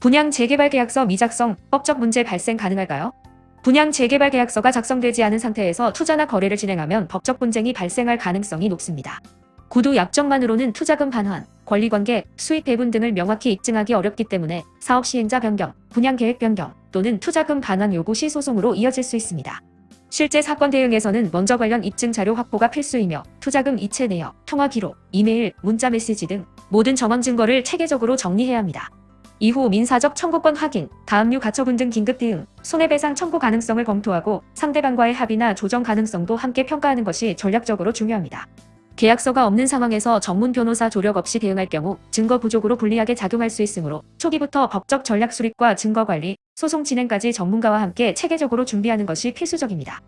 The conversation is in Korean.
분양 재개발 계약서 미작성, 법적 문제 발생 가능할까요? 분양 재개발 계약서가 작성되지 않은 상태에서 투자나 거래를 진행하면 법적 분쟁이 발생할 가능성이 높습니다. 구두 약정만으로는 투자금 반환, 권리관계, 수익 배분 등을 명확히 입증하기 어렵기 때문에 사업 시행자 변경, 분양 계획 변경 또는 투자금 반환 요구 시 소송으로 이어질 수 있습니다. 실제 사건 대응에서는 먼저 관련 입증 자료 확보가 필수이며 투자금 이체 내역, 통화 기록, 이메일, 문자 메시지 등 모든 정황 증거를 체계적으로 정리해야 합니다. 이후 민사적 청구권 확인, 다음류 가처분 등 긴급 대응, 손해배상 청구 가능성을 검토하고 상대방과의 합의나 조정 가능성도 함께 평가하는 것이 전략적으로 중요합니다. 계약서가 없는 상황에서 전문 변호사 조력 없이 대응할 경우 증거 부족으로 불리하게 작용할 수 있으므로 초기부터 법적 전략 수립과 증거 관리, 소송 진행까지 전문가와 함께 체계적으로 준비하는 것이 필수적입니다.